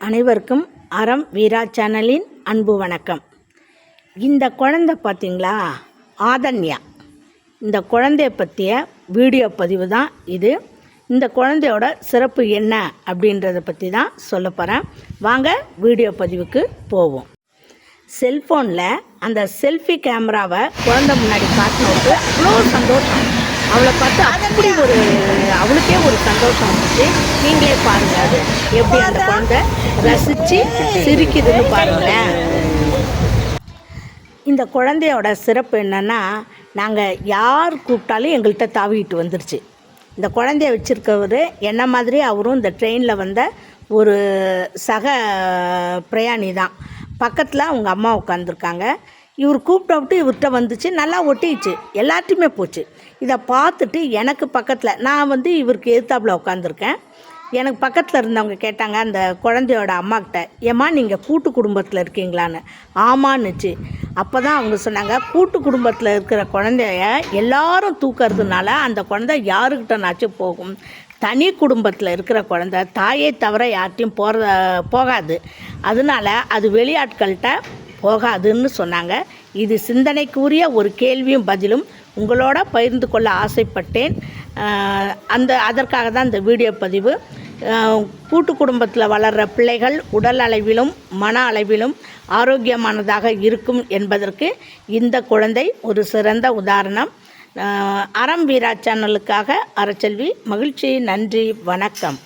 அனைவருக்கும் அறம் வீரா சேனலின் அன்பு வணக்கம். இந்த குழந்தை பார்த்தீங்களா? ஆதன்யா. இந்த குழந்தைய பற்றிய வீடியோ பதிவு தான் இது. இந்த குழந்தையோட சிறப்பு என்ன அப்படின்றத பற்றி தான் சொல்ல போகிறேன் வாங்க வீடியோ பதிவுக்கு போவோம். செல்ஃபோனில் அந்த செல்ஃபி கேமராவை குழந்தை முன்னாடி காட்டினவுக்கு அவ்வளோ சந்தோஷம். அவளை பார்த்து அப்படி ஒரு அவளுக்கே ஒரு சந்தோஷம் வந்துச்சு. நீங்களே பாருங்கள் அது. எப்படி அந்த குழந்தை ரசித்து சிரிக்குதுன்னு பாருங்களேன். இந்த குழந்தையோட சிறப்பு என்னென்னா நாங்கள் யார் கூப்பிட்டாலும் எங்கள்கிட்ட தாவிக்கிட்டு வந்துருச்சு. இந்த குழந்தைய வச்சுருக்கவர் என்ன மாதிரி அவரும் இந்த ட்ரெயினில் வந்த ஒரு சக பிரயாணி தான். பக்கத்தில் அவங்க அம்மா உட்காந்துருக்காங்க இவர் கூப்பிட்ட விட்டு இவர்கிட்ட வந்துச்சு நல்லா ஒட்டிச்சு எல்லாத்தையுமே போச்சு. இதை பார்த்துட்டு எனக்கு பக்கத்தில் நான் வந்து இவருக்கு எதிர்த்தாப்பில் உட்காந்துருக்கேன் எனக்கு பக்கத்தில் இருந்தவங்க கேட்டாங்க அந்த குழந்தையோட அம்மாக்கிட்ட ஏம்மா நீங்கள் கூட்டு குடும்பத்தில் இருக்கீங்களான்னு? ஆமான்னுச்சு. அப்போ தான் அவங்க சொன்னாங்க கூட்டு குடும்பத்தில் இருக்கிற குழந்தைய எல்லாரும் தூக்கிறதுனால அந்த குழந்தை யாருக்கிட்டனாச்சும் போகும். தனி குடும்பத்தில் இருக்கிற குழந்தை தாயை தவிர யார்ட்டையும் போகிற போகாது. அதனால அது வெளியாட்கள்கிட்ட போகாதுன்னு சொன்னாங்க. இது சிந்தனைக்குரிய ஒரு கேள்வியும் பதிலும் உங்களோட பகிர்ந்து கொள்ள ஆசைப்பட்டேன். அந்த அதற்காக தான் இந்த வீடியோ பதிவு. கூட்டு குடும்பத்தில் வளர்கிற பிள்ளைகள் உடல் அளவிலும் மன அளவிலும் ஆரோக்கியமானதாக இருக்கும் என்பதற்கு இந்த குழந்தை ஒரு சிறந்த உதாரணம். அறம் வீரா சேனலுக்காக அறச்செல்வி மகிழ்ச்சி நன்றி வணக்கம்.